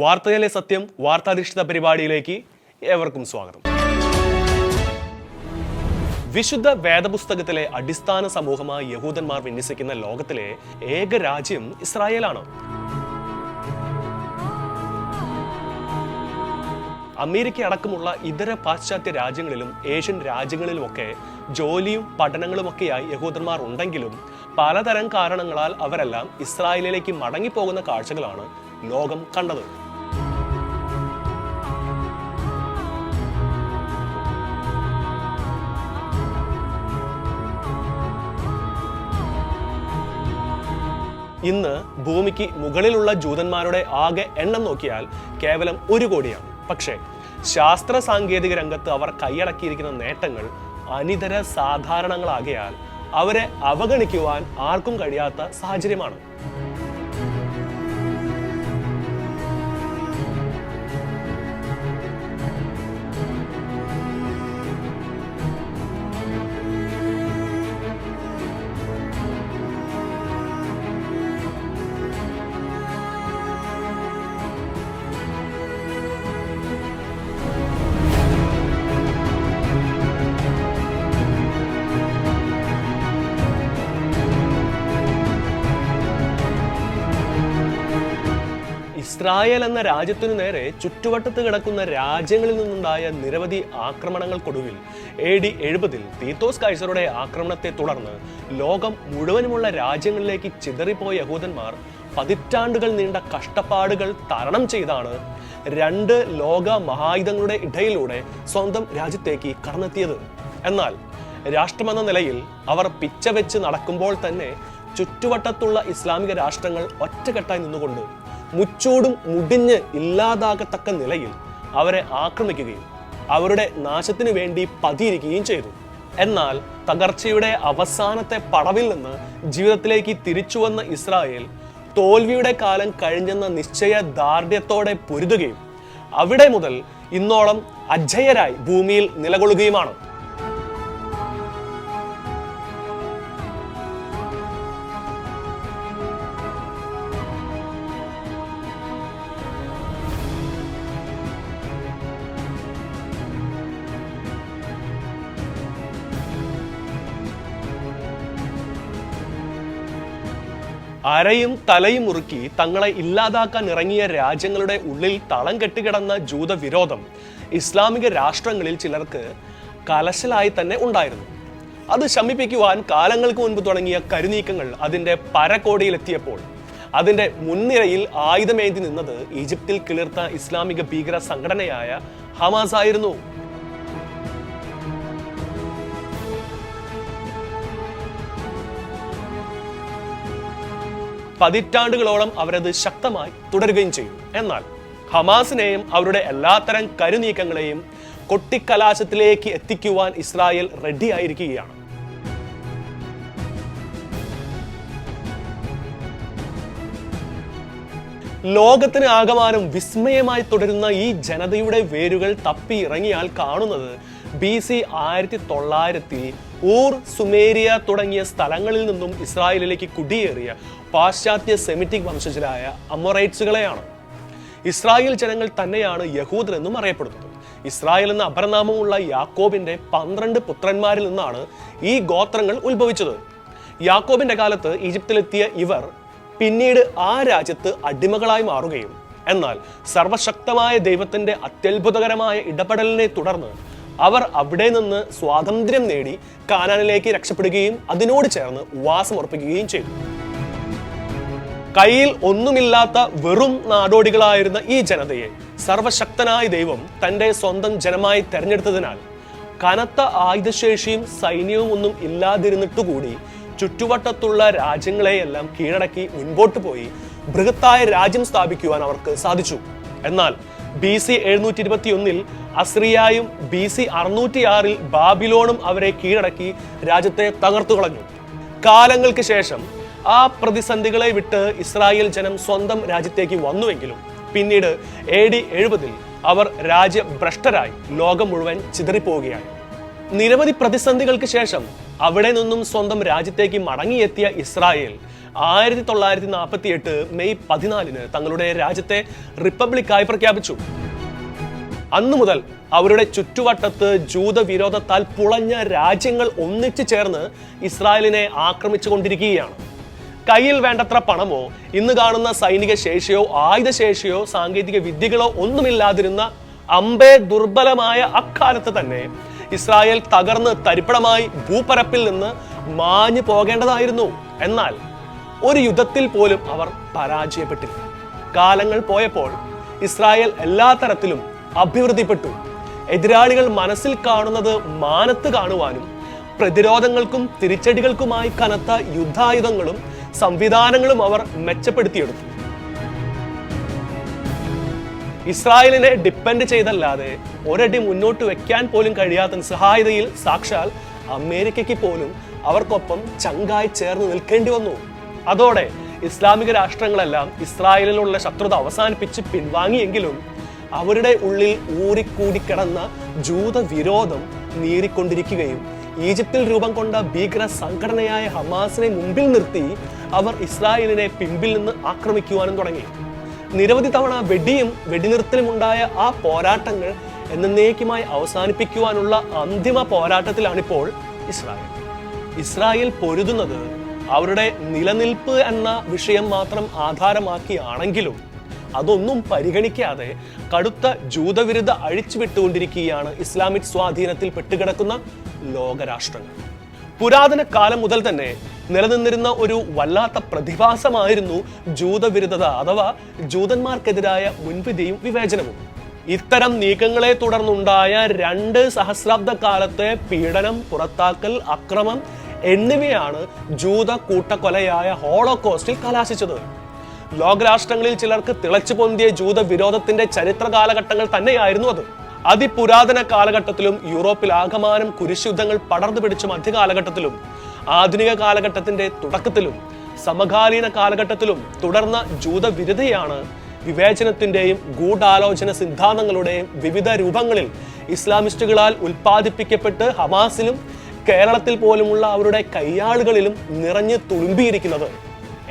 വാർത്തയിലെ സത്യം വാർത്താധിഷ്ഠിത പരിപാടിയിലേക്ക് ഏവർക്കും സ്വാഗതം. വിശുദ്ധ വേദപുസ്തകത്തിലെ അടിസ്ഥാന സമൂഹമായി യഹൂദന്മാർ വിന്യസിക്കുന്ന ലോകത്തിലെ ഏക രാജ്യം ഇസ്രായേലാണ്. അമേരിക്ക അടക്കമുള്ള ഇതര പാശ്ചാത്യ രാജ്യങ്ങളിലും ഏഷ്യൻ രാജ്യങ്ങളിലുമൊക്കെ ജോലിയും പഠനങ്ങളുമൊക്കെയായി യഹൂദന്മാർ ഉണ്ടെങ്കിലും പലതരം കാരണങ്ങളാൽ അവരെല്ലാം ഇസ്രായേലിലേക്ക് മടങ്ങിപ്പോകുന്ന കാഴ്ചകളാണ് ലോകം കണ്ടത്. ഇന്ന് ഭൂമിക്ക് മുകളിലുള്ള ജൂതന്മാരുടെ ആകെ എണ്ണം നോക്കിയാൽ കേവലം ഒരു കോടിയാണ്. പക്ഷേ ശാസ്ത്ര സാങ്കേതിക രംഗത്ത് അവർ കൈയടക്കിയിരിക്കുന്ന നേട്ടങ്ങൾ അനിതര സാധാരണങ്ങളാകയാൽ അവരെ അവഗണിക്കുവാൻ ആർക്കും കഴിയാത്ത സാഹചര്യമാണ്. ഇസ്രായേൽ എന്ന രാജ്യത്തിനു നേരെ ചുറ്റുവട്ടത്ത് കിടക്കുന്ന രാജ്യങ്ങളിൽ നിന്നുണ്ടായ നിരവധി ആക്രമണങ്ങൾക്കൊടുവിൽ എ ഡി എഴുപതിൽ തീത്തോസ് കൈസറുടെ ആക്രമണത്തെ തുടർന്ന് ലോകം മുഴുവനുമുള്ള രാജ്യങ്ങളിലേക്ക് ചിതറിപ്പോയ യഹൂദന്മാർ പതിറ്റാണ്ടുകൾ നീണ്ട കഷ്ടപ്പാടുകൾ തരണം ചെയ്താണ് രണ്ട് ലോക മഹായുധങ്ങളുടെ ഇടയിലൂടെ സ്വന്തം രാജ്യത്തേക്ക് കടന്നെത്തിയത്. എന്നാൽ രാഷ്ട്രമെന്ന നിലയിൽ അവർ പിച്ച വെച്ച് നടക്കുമ്പോൾ തന്നെ ചുറ്റുവട്ടത്തുള്ള ഇസ്ലാമിക രാഷ്ട്രങ്ങൾ ഒറ്റക്കെട്ടായി നിന്നുകൊണ്ട് മുച്ചൂടും മുടിഞ്ഞ് ഇല്ലാതാകത്തക്ക നിലയിൽ അവരെ ആക്രമിക്കുകയും അവരുടെ നാശത്തിനു വേണ്ടി പതിയിരിക്കുകയും ചെയ്തു. എന്നാൽ തകർച്ചയുടെ അവസാനത്തെ പടവിൽ നിന്ന് ജീവിതത്തിലേക്ക് തിരിച്ചു വന്ന ഇസ്രായേൽ തോൽവിയുടെ കാലം കഴിഞ്ഞെന്ന നിശ്ചയ ദാർഢ്യത്തോടെ പൊരുതുകയും അവിടെ മുതൽ ഇന്നോളം അജയരായി ഭൂമിയിൽ നിലകൊള്ളുകയുമാണ്. അരയും തലയും മുറുക്കി തങ്ങളെ ഇല്ലാതാക്കാൻ ഇറങ്ങിയ രാജ്യങ്ങളുടെ ഉള്ളിൽ തളം കെട്ടിക്കിടന്ന ജൂതവിരോധം ഇസ്ലാമിക രാഷ്ട്രങ്ങളിൽ ചിലർക്ക് കലശലായി തന്നെ ഉണ്ടായിരുന്നു. അത് ശമിപ്പിക്കുവാൻ കാലങ്ങൾക്ക് മുൻപ് തുടങ്ങിയ കരുനീക്കങ്ങൾ അതിന്റെ പരക്കോടിയിലെത്തിയപ്പോൾ അതിന്റെ മുൻനിരയിൽ ആയുധമേന്തി നിന്നത് ഈജിപ്തിൽ കിളിർത്ത ഇസ്ലാമിക ഭീകര സംഘടനയായ ഹമാസ് ആയിരുന്നു പതിറ്റാണ്ടുകളോളം അവരത് ശക്തമായി തുടരുകയും ചെയ്തു. എന്നാൽ ഹമാസിനെയും അവരുടെ എല്ലാത്തരം കരുനീക്കങ്ങളെയും കൊട്ടിക്കലാശത്തിലേക്ക് എത്തിക്കുവാൻ ഇസ്രായേൽ റെഡിയായിരിക്കുകയാണ് ലോകത്തിന് ആകമാനം വിസ്മയമായി തുടരുന്ന ഈ ജനതയുടെ വേരുകൾ തപ്പി ഇറങ്ങിയാൽ കാണുന്നത് ബി സി ആയിരത്തി തൊള്ളായിരത്തി ഊർ സുമേരിയ തുടങ്ങിയ സ്ഥലങ്ങളിൽ നിന്നും ഇസ്രായേലിലേക്ക് കുടിയേറിയ പാശ്ചാത്യ സെമിറ്റിക് വംശജരായ അമൊറൈറ്റ്സുകളെയാണ്. ഇസ്രായേൽ ജനങ്ങൾ തന്നെയാണ് യഹൂദർ എന്നും അറിയപ്പെടുന്നത്. ഇസ്രായേൽ എന്ന അപരനാമമുള്ള യാക്കോബിന്റെ പന്ത്രണ്ട് പുത്രന്മാരിൽ നിന്നാണ് ഈ ഗോത്രങ്ങൾ ഉത്ഭവിച്ചത്. യാക്കോബിന്റെ കാലത്ത് ഈജിപ്തിലെത്തിയ ഇവർ പിന്നീട് ആ രാജ്യത്ത് അടിമകളായി മാറുകയും എന്നാൽ സർവശക്തമായ ദൈവത്തിന്റെ അത്യത്ഭുതകരമായ ഇടപെടലിനെ തുടർന്ന് അവർ അവിടെ നിന്ന് സ്വാതന്ത്ര്യം നേടി കാനാനിലേക്ക് രക്ഷപ്പെടുകയും അതിനോട് ചേർന്ന് വാസമർപ്പിക്കുകയും ചെയ്തു. കയ്യിൽ ഒന്നുമില്ലാത്ത വെറും നാടോടികളായിരുന്ന ഈ ജനതയെ സർവശക്തനായ ദൈവം തന്റെ സ്വന്തം ജനമായി തെരഞ്ഞെടുത്തതിനാൽ കനത്ത ആയുധശേഷിയും സൈന്യവും ഒന്നും ഇല്ലാതിരുന്നിട്ടുകൂടി ചുറ്റുവട്ടത്തുള്ള രാജ്യങ്ങളെയെല്ലാം കീഴടക്കി മുൻപോട്ട് പോയി ബൃഹത്തായ രാജ്യം സ്ഥാപിക്കുവാൻ അവർക്ക് സാധിച്ചു. എന്നാൽ ബി സി എഴുന്നൂറ്റി ഇരുപത്തി ഒന്നിൽ അസ്രിയായും ബി സി അറുന്നൂറ്റി ആറിൽ ബാബിലോണും അവരെ കീഴടക്കി രാജ്യത്തെ തകർത്തു കളഞ്ഞു. കാലങ്ങൾക്ക് ശേഷം ആ പ്രതിസന്ധികളെ വിട്ട് ഇസ്രായേൽ ജനം സ്വന്തം രാജ്യത്തേക്ക് വന്നുവെങ്കിലും പിന്നീട് എ ഡി എഴുപതിൽ അവർ രാജ്യഭ്രഷ്ടരായി ലോകം മുഴുവൻ ചിതറിപ്പോവുകയായി. നിരവധി പ്രതിസന്ധികൾക്ക് ശേഷം അവിടെ നിന്നും സ്വന്തം രാജ്യത്തേക്ക് മടങ്ങിയെത്തിയ ഇസ്രായേൽ ആയിരത്തി തൊള്ളായിരത്തി നാൽപ്പത്തി എട്ട് മെയ് പതിനാലിന് തങ്ങളുടെ രാജ്യത്തെ റിപ്പബ്ലിക്കായി പ്രഖ്യാപിച്ചു. അന്നു മുതൽ അവരുടെ ചുറ്റുവട്ടത്ത് ജൂതവിരോധത്താൽ പുളഞ്ഞ രാജ്യങ്ങൾ ഒന്നിച്ചു ചേർന്ന് ഇസ്രായേലിനെ ആക്രമിച്ചു കൊണ്ടിരിക്കുകയാണ് കയ്യിൽ വേണ്ടത്ര പണമോ ഇന്ന് കാണുന്ന സൈനിക ശേഷിയോ ആയുധശേഷിയോ സാങ്കേതിക വിദ്യകളോ ഒന്നുമില്ലാതിരുന്ന അമ്പേ ദുർബലമായ അക്കാലത്ത് തന്നെ ഇസ്രായേൽ തകർന്ന് തരിപ്പണമായി ഭൂപരപ്പിൽ നിന്ന് മാഞ്ഞു പോകേണ്ടതായിരുന്നു. എന്നാൽ ഒരു യുദ്ധത്തിൽ പോലും അവർ പരാജയപ്പെട്ടില്ല. കാലങ്ങൾ പോയപ്പോൾ ഇസ്രായേൽ എല്ലാ തരത്തിലും അഭിവൃദ്ധിപ്പെട്ടു. എതിരാളികൾ മനസ്സിൽ കാണുന്നത് മാനത്ത് കാണുവാനും പ്രതിരോധങ്ങൾക്കും തിരിച്ചടികൾക്കുമായി കനത്ത യുദ്ധായുധങ്ങളും സംവിധാനങ്ങളും അവർ മെച്ചപ്പെടുത്തിയെടുത്തു. ഇസ്രായേലിനെ ഡിപ്പെൻഡ് ചെയ്തല്ലാതെ ഒരടി മുന്നോട്ട് വെക്കാൻ പോലും കഴിയാത്ത നിസ്സഹായതയിൽ സാക്ഷാൽ അമേരിക്കയ്ക്ക് പോലും അവർക്കൊപ്പം ചങ്കായി ചേർന്ന് നിൽക്കേണ്ടി വന്നു. അതോടെ ഇസ്ലാമിക രാഷ്ട്രങ്ങളെല്ലാം ഇസ്രായേലിലുള്ള ശത്രുത അവസാനിപ്പിച്ച് പിൻവാങ്ങിയെങ്കിലും അവരുടെ ഉള്ളിൽ ഊറിക്കൂടിക്കിടന്ന ജൂതവിരോധം നീറിക്കൊണ്ടിരിക്കുകയും ഈജിപ്തിൽ രൂപം കൊണ്ട ഭീകര സംഘടനയായ ഹമാസിനെ മുമ്പിൽ നിർത്തി അവർ ഇസ്രായേലിനെ പിമ്പിൽ നിന്ന് ആക്രമിക്കുവാനും തുടങ്ങി. നിരവധി തവണ വെടിയും വെടിനിർത്തലും ഉണ്ടായ ആ പോരാട്ടങ്ങൾ എന്നേക്കുമായി അവസാനിപ്പിക്കുവാനുള്ള അന്തിമ പോരാട്ടത്തിലാണിപ്പോൾ ഇസ്രായേൽ. ഇസ്രായേൽ പൊരുതുന്നത് അവരുടെ നിലനിൽപ്പ് എന്ന വിഷയം മാത്രം ആധാരമാക്കിയാണെങ്കിലും അതൊന്നും പരിഗണിക്കാതെ കടുത്ത ജൂതവിരുദ്ധ അഴിച്ചുവിട്ടുകൊണ്ടിരിക്കുകയാണ് ഇസ്ലാമിക് സ്വാധീനത്തിൽ പെട്ടുകിടക്കുന്ന ലോകരാഷ്ട്രങ്ങൾ. പുരാതന കാലം മുതൽ തന്നെ നിലനിന്നിരുന്ന ഒരു വല്ലാത്ത പ്രതിഭാസമായിരുന്നു ജൂതവിരുദ്ധത അഥവാ ജൂതന്മാർക്കെതിരായ മുൻവിധിയും വിവേചനവും. ഇത്തരം നീക്കങ്ങളെ തുടർന്നുണ്ടായ രണ്ട് സഹസ്രാബ്ദ കാലത്തെ പീഡനം പുറത്താക്കൽ അക്രമം എന്നിവയാണ് ജൂത കൂട്ടക്കൊലയായ ഹോളോകോസ്റ്റിൽ കലാശിച്ചത്. ലോകരാഷ്ട്രങ്ങളിൽ ചിലർക്ക് തിളച്ചു പൊന്തിയ ജൂത വിരോധത്തിന്റെ ചരിത്ര കാലഘട്ടങ്ങൾ തന്നെയായിരുന്നു അത്. അതിപുരാതന കാലഘട്ടത്തിലും യൂറോപ്പിൽ ആകമാനം കുരിശുദ്ധങ്ങൾ പടർന്നു പിടിച്ച മധ്യകാലഘട്ടത്തിലും ആധുനിക കാലഘട്ടത്തിന്റെ തുടക്കത്തിലും സമകാലീന കാലഘട്ടത്തിലും തുടർന്ന ജൂതവിരുദ്ധയാണ് വിവേചനത്തിന്റെയും ഗൂഢാലോചന സിദ്ധാന്തങ്ങളുടെയും വിവിധ രൂപങ്ങളിൽ ഇസ്ലാമിസ്റ്റുകളാൽ ഉൽപ്പാദിപ്പിക്കപ്പെട്ട് ഹമാസിലും കേരളത്തിൽ പോലുമുള്ള അവരുടെ കയ്യാളുകളിലും നിറഞ്ഞു തുളുമ്പിയിരിക്കുന്നത്.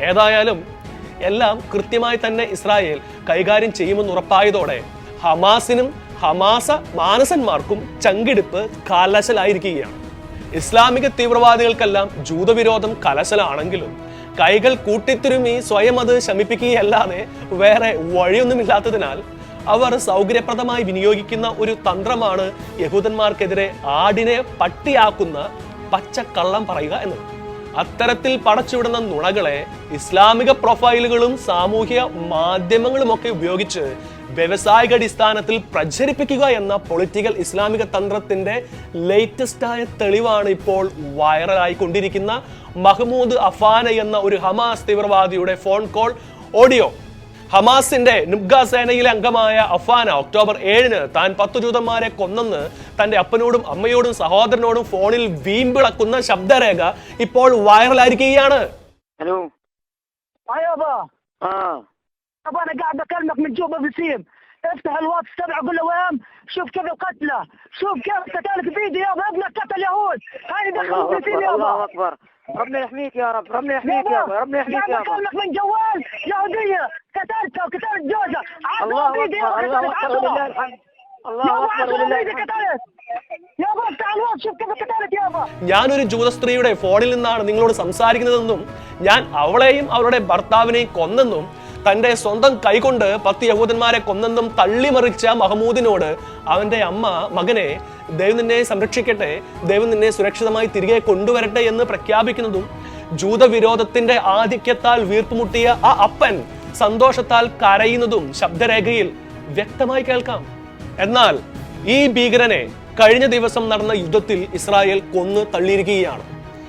ഏതായാലും എല്ലാം കൃത്യമായി തന്നെ ഇസ്രായേൽ കൈകാര്യം ചെയ്യുമെന്ന് ഉറപ്പായതോടെ ഹമാസിനും ഹമാസ മാനസന്മാർക്കും ചങ്കിടിപ്പ് കലശലായിരിക്കുകയാണ്. ഇസ്ലാമിക തീവ്രവാദികൾക്കെല്ലാം ജൂതവിരോധം കലശലാണെങ്കിലും കൈകൾ കൂട്ടിത്തിരുമി സ്വയം അത് ശമിപ്പിക്കുകയല്ലാതെ വേറെ വഴിയൊന്നുമില്ലാത്തതിനാൽ അവർ സൗകര്യപ്രദമായി വിനിയോഗിക്കുന്ന ഒരു തന്ത്രമാണ് യഹൂദന്മാർക്കെതിരെ ആടിനെ പട്ടിയാക്കുന്ന പച്ചക്കള്ളം പറയുക എന്നത്. അത്തരത്തിൽ പടച്ചുവിടുന്ന നുണകളെ ഇസ്ലാമിക പ്രൊഫൈലുകളും സാമൂഹ്യ മാധ്യമങ്ങളും ഒക്കെ ഉപയോഗിച്ച് വ്യവസായിക അടിസ്ഥാനത്തിൽ പ്രചരിപ്പിക്കുക എന്ന പൊളിറ്റിക്കൽ ഇസ്ലാമിക തന്ത്രത്തിന്റെ ലേറ്റസ്റ്റ് ആയ തെളിവാണ് ഇപ്പോൾ വൈറലായി കൊണ്ടിരിക്കുന്ന മഹ്മൂദ് അഫാന എന്ന ഒരു ഹമാസ് തീവ്രവാദിയുടെ ഫോൺ കോൾ ഓഡിയോ. ഹമാസിന്റെ നുബ്ഗ സേനയിലെ അംഗമായ അഫാന ഒക്ടോബർ ഏഴിന് താൻ പത്തു ജൂതന്മാരെ കൊന്നെന്ന് തന്റെ അപ്പനോടും അമ്മയോടും സഹോദരനോടും ഫോണിൽ വീമ്പിളക്കുന്ന ശബ്ദരേഖ ഇപ്പോൾ വൈറലായിരിക്കുകയാണ് الو اه يابا اه يابا انا قاعد بكلمك من جوبا بسيم افتح الواتس تبعه قول له وين شوف كيف القتلى شوف كيف قتالك فيديو يابا ابنك قتل يهود هاي دخلوا الله فلسطين اكبر الله يابا اكبر ربنا يحميك يا رب ربنا يحميك يا رب ربنا يحميك قاعد يا رب بكلمك من جوال يهودية قتلتها وقتلت جوزها الله عطوا فيديو اكبر الله قتلت اكبر ولله عطوا الحمد الله يابا اكبر عطوا ولله فيديو الحمد قتلت يابا افتح الواتس شوف كيف قتلت يابا ഞാനൊരു ജൂത സ്ത്രീയുടെ ഫോണിൽ നിന്നാണ് നിങ്ങളോട് സംസാരിക്കുന്നതെന്നും ഞാൻ അവളെയും അവളുടെ ഭർത്താവിനെയും കൊന്നെന്നും തന്റെ സ്വന്തം കൈകൊണ്ട് പത്ത് യഹൂദന്മാരെ കൊന്നെന്നും തള്ളിമറിച്ച മഹമൂദിനോട് അവന്റെ അമ്മ മകനെ ദൈവം നിന്നെ സംരക്ഷിക്കട്ടെ ദൈവം നിന്നെ സുരക്ഷിതമായി തിരികെ കൊണ്ടുവരട്ടെ എന്ന് പ്രഖ്യാപിക്കുന്നതും ജൂതവിരോധത്തിന്റെ ആധിക്യത്താൽ വീർപ്പുമുട്ടിയ ആ അപ്പൻ സന്തോഷത്താൽ കരയുന്നതും ശബ്ദരേഖയിൽ വ്യക്തമായി കേൾക്കാം. എന്നാൽ ഈ ഭീകരനെ കഴിഞ്ഞ ദിവസം നടന്ന യുദ്ധത്തിൽ ഇസ്രായേൽ കൊന്ന് തള്ളിയിരിക്കുകയാണ്.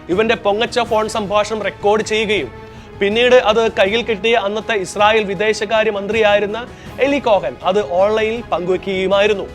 ഇവന്റെ പൊങ്ങച്ച ഫോൺ സംഭാഷണം റെക്കോർഡ് ചെയ്യുകയും പിന്നീട് അത് കയ്യിൽ കിട്ടിയ അന്നത്തെ ഇസ്രായേൽ വിദേശകാര്യ മന്ത്രിയായിരുന്ന എലി കോഹൻ അത് ഓൺലൈനിൽ പങ്കുവെക്കുകയുമായിരുന്നു.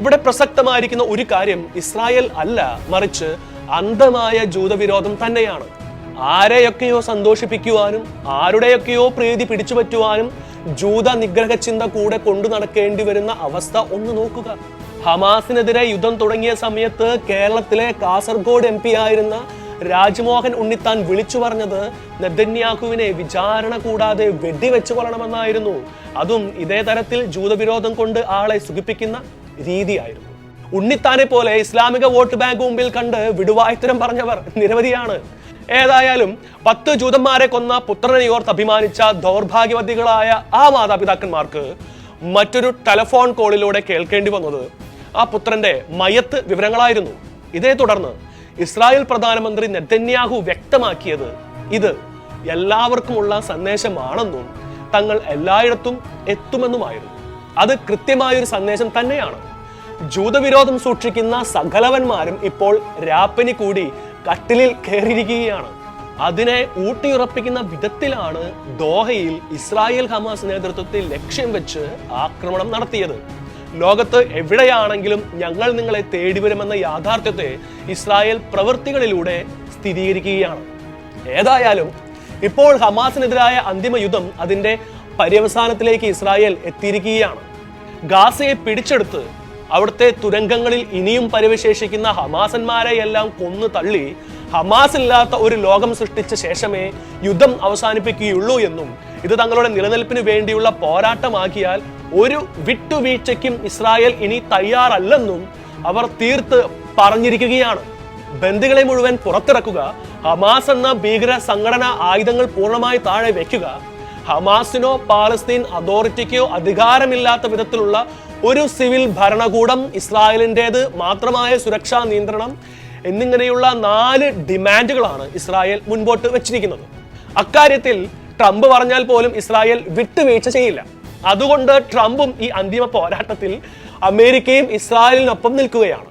ഇവിടെ പ്രസക്തമായിരിക്കുന്ന ഒരു കാര്യം ഇസ്രായേൽ അല്ല മറിച്ച് അന്ധമായ ജൂതവിരോധം തന്നെയാണ്. ആരെയൊക്കെയോ സന്തോഷിപ്പിക്കുവാനും ആരുടെയൊക്കെയോ പ്രീതി പിടിച്ചുപറ്റുവാനും ജൂത നിഗ്രഹ ചിന്ത കൂടെ കൊണ്ടു നടക്കേണ്ടി വരുന്ന അവസ്ഥ ഒന്ന് നോക്കുക. ഹമാസിനെതിരെ യുദ്ധം തുടങ്ങിയ സമയത്ത് കേരളത്തിലെ കാസർഗോഡ് എം പി ആയിരുന്ന രാജ്മോഹൻ ഉണ്ണിത്താൻ വിളിച്ചു പറഞ്ഞത് നെതന്യാഹുവിനെ വിചാരണ കൂടാതെ വെടിവെച്ചു കൊള്ളണമെന്നായിരുന്നു അതും ഇതേ തരത്തിൽ ജൂതവിരോധം കൊണ്ട് ആളെ സുഖിപ്പിക്കുന്ന രീതിയായിരുന്നു. ഉണ്ണിത്താനെ പോലെ ഇസ്ലാമിക വോട്ട് ബാങ്ക് മുമ്പിൽ കണ്ട് വിടുവായുത്തരം പറഞ്ഞവർ നിരവധിയാണ്. ഏതായാലും പത്ത് ജൂതന്മാരെ കൊന്ന പുത്രനെ ഓർത്ത് അഭിമാനിച്ച ദൗർഭാഗ്യവതികളായ ആ മാതാപിതാക്കന്മാർക്ക് മറ്റൊരു ടെലഫോൺ കോളിലൂടെ കേൾക്കേണ്ടി വന്നത് ആ പുത്രന്റെ മയത്ത് വിവരങ്ങളായിരുന്നു. ഇതേ തുടർന്ന് ഇസ്രായേൽ പ്രധാനമന്ത്രി നെതന്യാഹു വ്യക്തമാക്കിയത് ഇത് എല്ലാവർക്കുമുള്ള സന്ദേശമാണെന്നും തങ്ങൾ എല്ലായിടത്തും എത്തുമെന്നുമായിരുന്നു. അത് കൃത്യമായൊരു സന്ദേശം തന്നെയാണ്. ജൂതവിരോധം സൂക്ഷിക്കുന്ന സകലവന്മാരും ഇപ്പോൾ രാപ്പനി കൂടി കട്ടിലിൽ കയറിയിരിക്കുകയാണ്. അതിനെ ഊട്ടിയുറപ്പിക്കുന്ന വിധത്തിലാണ് ദോഹയിൽ ഇസ്രായേൽ ഹമാസ് നേതൃത്വത്തിൽ ലക്ഷ്യം വെച്ച് ആക്രമണം നടത്തിയത്. ലോകത്ത് എവിടെയാണെങ്കിലും ഞങ്ങൾ നിങ്ങളെ തേടി വരുമെന്ന യാഥാർത്ഥ്യത്തെ ഇസ്രായേൽ പ്രവൃത്തികളിലൂടെ സ്ഥിരീകരിക്കുകയാണ്. ഏതായാലും ഇപ്പോൾ ഹമാസിനെതിരായ അന്തിമ യുദ്ധം അതിന്റെ പര്യവസാനത്തിലേക്ക് ഇസ്രായേൽ എത്തിയിരിക്കുകയാണ്. ഗാസയെ പിടിച്ചെടുത്ത് അവിടുത്തെ തുരങ്കങ്ങളിൽ ഇനിയും പരിവശേഷിക്കുന്ന ഹമാസന്മാരെ എല്ലാം കൊന്നു തള്ളി ഹമാസ് ഇല്ലാത്ത ഒരു ലോകം സൃഷ്ടിച്ച ശേഷമേ യുദ്ധം അവസാനിപ്പിക്കുകയുള്ളൂ എന്നും ഇത് തങ്ങളുടെ നിലനിൽപ്പിന് വേണ്ടിയുള്ള പോരാട്ടമാക്കിയാൽ ഒരു വിട്ടുവീഴ്ചയ്ക്കും ഇസ്രായേൽ ഇനി തയ്യാറല്ലെന്നും അവർ തീർത്ത് പറഞ്ഞിരിക്കുകയാണ്. ബന്ദികളെ മുഴുവൻ പുറത്തിറക്കുക ഹമാസ് എന്ന ഭീകര സംഘടന ആയുധങ്ങൾ പൂർണമായി താഴെ വയ്ക്കുക ഹമാസിനോ പാലസ്തീൻ അതോറിറ്റിക്കോ അധികാരമില്ലാത്ത വിധത്തിലുള്ള ഒരു സിവിൽ ഭരണകൂടം ഇസ്രായേലിന്റെത് മാത്രമായ സുരക്ഷാ നിയന്ത്രണം എന്നിങ്ങനെയുള്ള നാല് ഡിമാൻഡുകളാണ് ഇസ്രായേൽ മുൻപോട്ട് വെച്ചിരിക്കുന്നത്. അക്കാര്യത്തിൽ ട്രംപ് പറഞ്ഞാൽ പോലും ഇസ്രായേൽ വിട്ടുവീഴ്ച ചെയ്യില്ല. അതുകൊണ്ട് ട്രംപും ഈ അന്തിമ പോരാട്ടത്തിൽ അമേരിക്കയും ഇസ്രായേലിനൊപ്പം നിൽക്കുകയാണ്.